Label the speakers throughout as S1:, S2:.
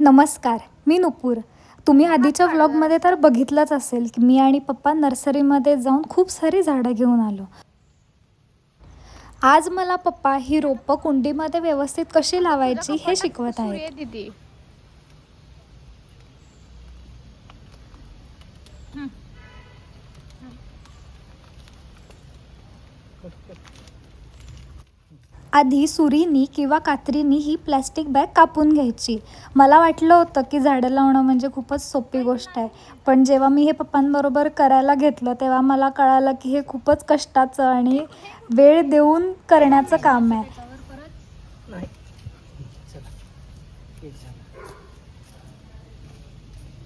S1: नमस्कार मी नुपूर. तुम्ही आधीच्या व्लॉगमध्ये तर बघितलंच असेल की मी आणि पप्पा नर्सरीमध्ये जाऊन खूप सारी झाडं घेऊन आलो. आज मला पप्पा ही रोपं कुंडीमध्ये व्यवस्थित कशी लावायची हे शिकवत
S2: सूर्य दीदी.
S1: आधी सुरीनी किंवा कात्रीनी ही प्लॅस्टिक बॅग कापून घ्यायची. मला वाटलं होतं की झाडं लावणं म्हणजे खूपच सोपी गोष्ट आहे. पण जेव्हा मी हे पप्पांबरोबर करायला घेतलं तेव्हा मला कळालं की हे खूपच कष्टाचं आणि वेळ देऊन करण्याचं काम आहे.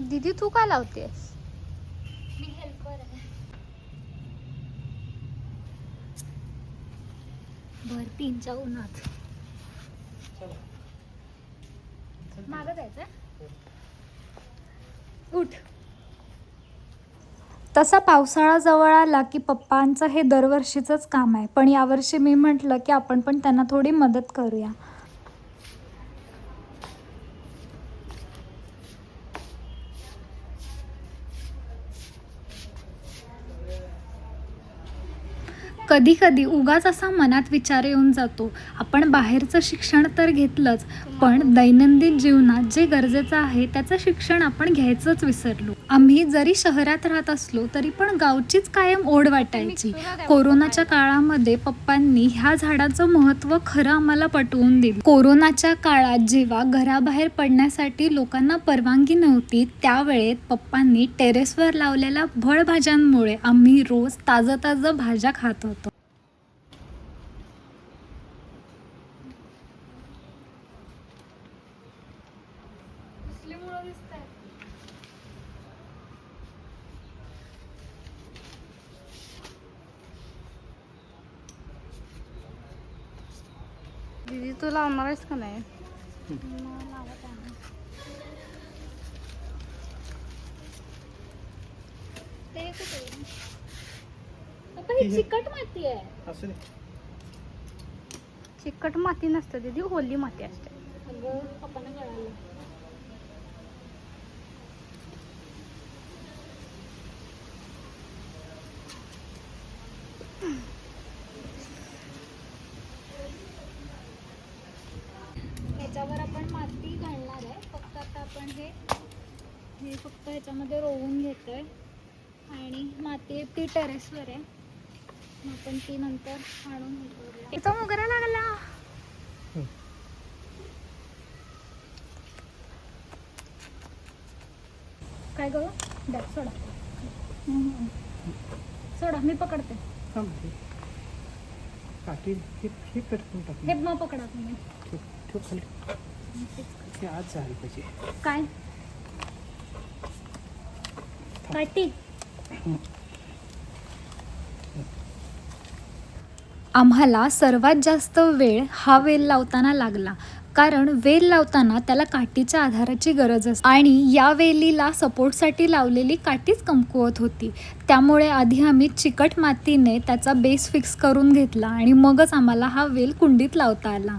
S2: दीदी तू काय लावतेस?
S1: भर तीनच्या उन्हात. मागं जायचं उठ. तसा पावसाळा जवळ आला की पप्पांचं हे दरवर्षीचंच काम आहे. पण यावर्षी मी म्हटलं की आपण पण त्यांना थोडी मदत करूया. कधी कधी उगाच असा मनात विचार येऊन जातो आपण बाहेरचं शिक्षण तर घेतलंच पण दैनंदिन जीवनात जे गरजेचं आहे त्याचं शिक्षण आपण घ्यायचंच विसरलो. आम्ही जरी शहरात राहत असलो तरी पण गावचीच कायम ओढ वाटायची. कोरोनाच्या काळामध्ये पप्पांनी ह्या झाडाचं महत्त्व खरं आम्हाला पटवून दिलं. कोरोनाच्या काळात जेव्हा घराबाहेर पडण्यासाठी लोकांना परवानगी नव्हती त्यावेळेत पप्पांनी टेरेसवर लावलेल्या फळभाज्यांमुळे आम्ही रोज ताजं ताजं भाज्या खात होतो.
S2: दीदी तू लावणार आहेस का नाही?
S1: चिकट माती आहे.
S3: असू
S2: चिकट माती नसते दीदी ओली माती असते
S1: अगं पप्पांना कळालं ह्याच्यावर आपण माती घालणार आहे फक्त आपण हे हे फक्त ह्याच्यामध्ये रोवून घेतोय. आणि माती ती टेरेसवर आहे. मग आपण ती नंतर आणून.
S2: इथं मोगरा लागला.
S1: काय करू द्या सोडा. सोडा मी पकडते.
S3: हे.
S1: मग पकडा तुम्ही.
S3: आज झाली पाहिजे.
S1: काय? आम्हाला सर्वात जास्त वेळ हा वेल लावताना लागला कारण वेल लावताना त्याला काठीच्या आधाराची गरज असते. आणि या वेलीला सपोर्टसाठी लावलेली काठीच कमकुवत होती. त्यामुळे आधी आम्ही चिकट मातीने त्याचा बेस फिक्स करून घेतला आणि मगच आम्हाला हा वेल कुंडीत लावता आला.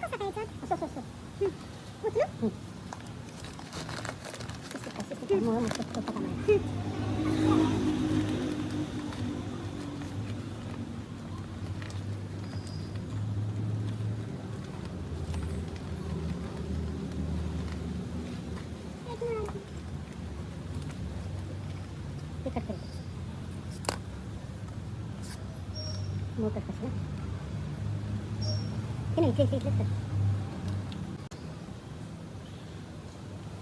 S4: また栄ちゃんそうそうそう、うん、
S5: 持つよ、
S4: もう一回かしら。कर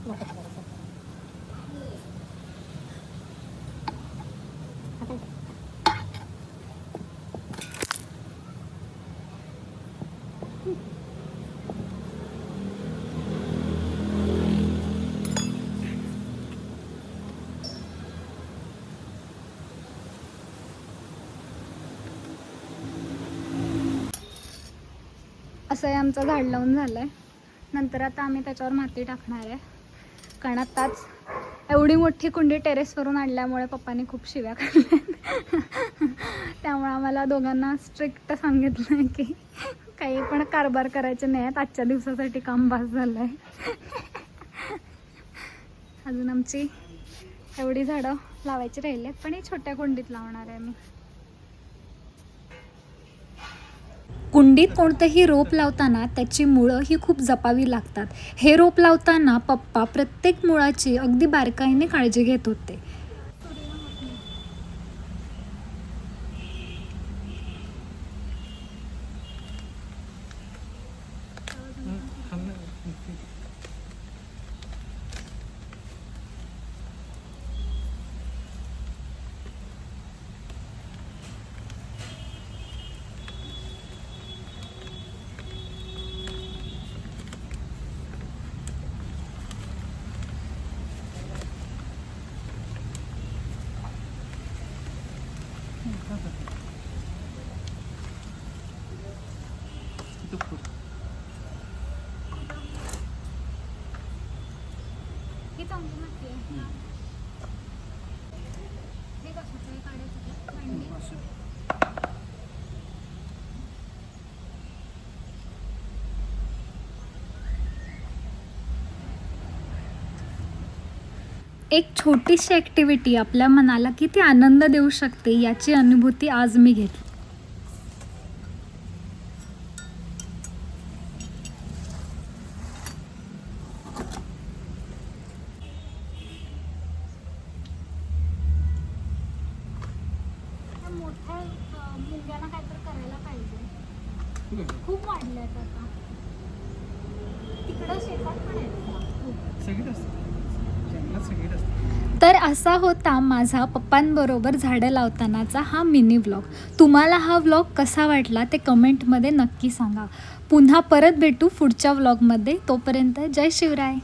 S4: मोटर करायचं
S1: असं हे आमचं झाड लावून झालं आहे नंतर आता आम्ही त्याच्यावर माती टाकणार आहे. कारण आत्ताच एवढी मोठी कुंडी टेरेसवरून आणल्यामुळे पप्पाने खूप शिव्या काढल्या त्यामुळे आम्हाला दोघांना स्ट्रिक्ट सांगितलं आहे की काही पण कारभार करायचे नाही आहेत आजच्या दिवसासाठी काम बास झालं आहे अजून आमची एवढी झाडं लावायची राहिली आहेत पण ही छोट्या कुंडीत लावणार आहे मी. कुंडीत कोणतंही रोप लावताना त्याची मुळं ही खूप जपावी लागतात. हे रोप लावताना पप्पा प्रत्येक मुळाची अगदी बारकाईने काळजी घेत होते. 이게 정도만 돼. एक छोटीशी ॲक्टिव्हिटी आपल्या मनाला किती आनंद देऊ शकते याची अनुभूती आज मी घेतली. मोठ्या मुलग्याला काहीतरी करायला पाहिजे. खूप वाढले आहेत आता. तिकडं शेतात पण आहेत
S3: सगळीच असते जंगलात सगळीच असते
S1: तर असा होता माझा पप्पांबरोबर झाडं लावतानाचा हा मिनी व्लॉग तुम्हाला हा व्लॉग कसा वाटला ते कमेंटमध्ये नक्की सांगा. पुन्हा परत भेटू पुढच्या व्लॉगमध्ये तोपर्यंत जय शिवराय.